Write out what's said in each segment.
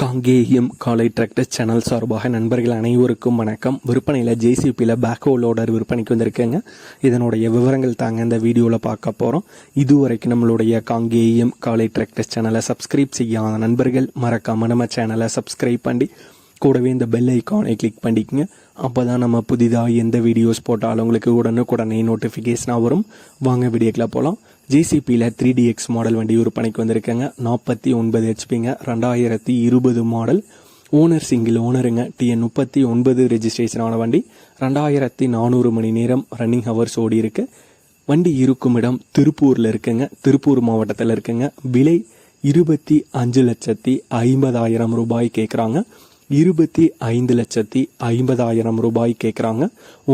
காங்கேயம் காலை tractor channel சார்பாக நண்பர்கள் அனைவருக்கும் வணக்கம். விற்பனையில் ஜேசிபியில் பேக்கோ லோடர் விற்பனைக்கு வந்திருக்கேங்க. இதனுடைய விவரங்கள் தாங்க இந்த வீடியோவில் பார்க்க போகிறோம் இதுவரைக்கும் நம்மளுடைய காங்கேயம் காலை டிராக்டர் சேனலை சப்ஸ்கிரைப் செய்யாத நண்பர்கள் மறக்காமல் நம்ம சேனலை சப்ஸ்கிரைப் பண்ணி கூடவே இந்த பெல் ஐக்கானை கிளிக் பண்ணிக்கங்க. அப்போ தான் நம்ம புதிதாக எந்த வீடியோஸ் போட்டாலும் உங்களுக்கு உடனுக்குடனே நோட்டிஃபிகேஷனாக வரும். வாங்க வீடியோக்கில் போகலாம் ஜேசிபியில் த்ரீ டிஎக்ஸ் மாடல் வண்டி விற்பனைக்கு வந்திருக்கேங்க. நாற்பத்தி ஒன்பது ஹெச்பிங்க ரெண்டாயிரத்தி இருபது மாடல் ஓனர் சிங்கிள் ஓனருங்க டிஎன் முப்பத்தி ஒன்பது ரெஜிஸ்ட்ரேஷனான வண்டி. ரெண்டாயிரத்தி நானூறு மணி நேரம் ரன்னிங் ஹவர்ஸ் ஓடி இருக்கு. வண்டி இருக்கும் இடம் திருப்பூரில் இருக்குங்க. திருப்பூர் மாவட்டத்தில் இருக்குங்க. விலை இருபத்தி அஞ்சு லட்சத்தி ஐம்பதாயிரம் ரூபாய் கேட்குறாங்க இருபத்தி ஐந்து லட்சத்தி ஐம்பதாயிரம் ரூபாய் கேட்குறாங்க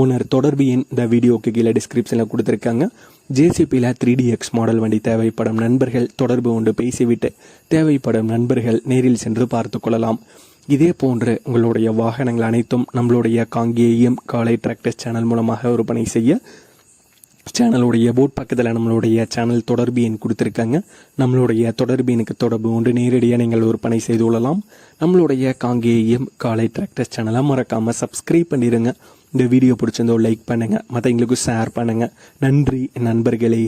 ஓனர் தொடர்பு எண் இந்த வீடியோக்கு கீழே டிஸ்கிரிப்ஷனில் கொடுத்துருக்காங்க. ஜேசிபியில் த்ரீ டி எக்ஸ் மாடல் வண்டி தேவைப்படும் நண்பர்கள் தொடர்பு கொண்டு பேசிவிட்டு தேவைப்படும் நண்பர்கள் நேரில் சென்று பார்த்து கொள்ளலாம். இதே போன்று உங்களுடைய வாகனங்கள் அனைத்தும் நம்மளுடைய காங்கேயம் காலை டிராக்டர்ஸ் சேனல் மூலமாக விற்பனை செய்ய சேனலுடைய போட் பக்கத்தில் நம்மளுடைய சேனல் தொடர்பு எண் கொடுத்துருக்காங்க. நம்மளுடைய தொடர்பு எனக்கு தொடர்பு கொண்டு நேரடியாக நீங்கள் விற்பனை செய்து கொள்ளலாம். நம்மளுடைய காங்கேயம் காலை டிராக்டர் சேனலை மறக்காமல் சப்ஸ்கிரைப் பண்ணிடுங்க இந்த வீடியோ பிடிச்சிருந்தோ லைக் பண்ணுங்கள் மற்றவங்களுக்கு ஷேர் பண்ணுங்கள் நன்றி நண்பர்களே.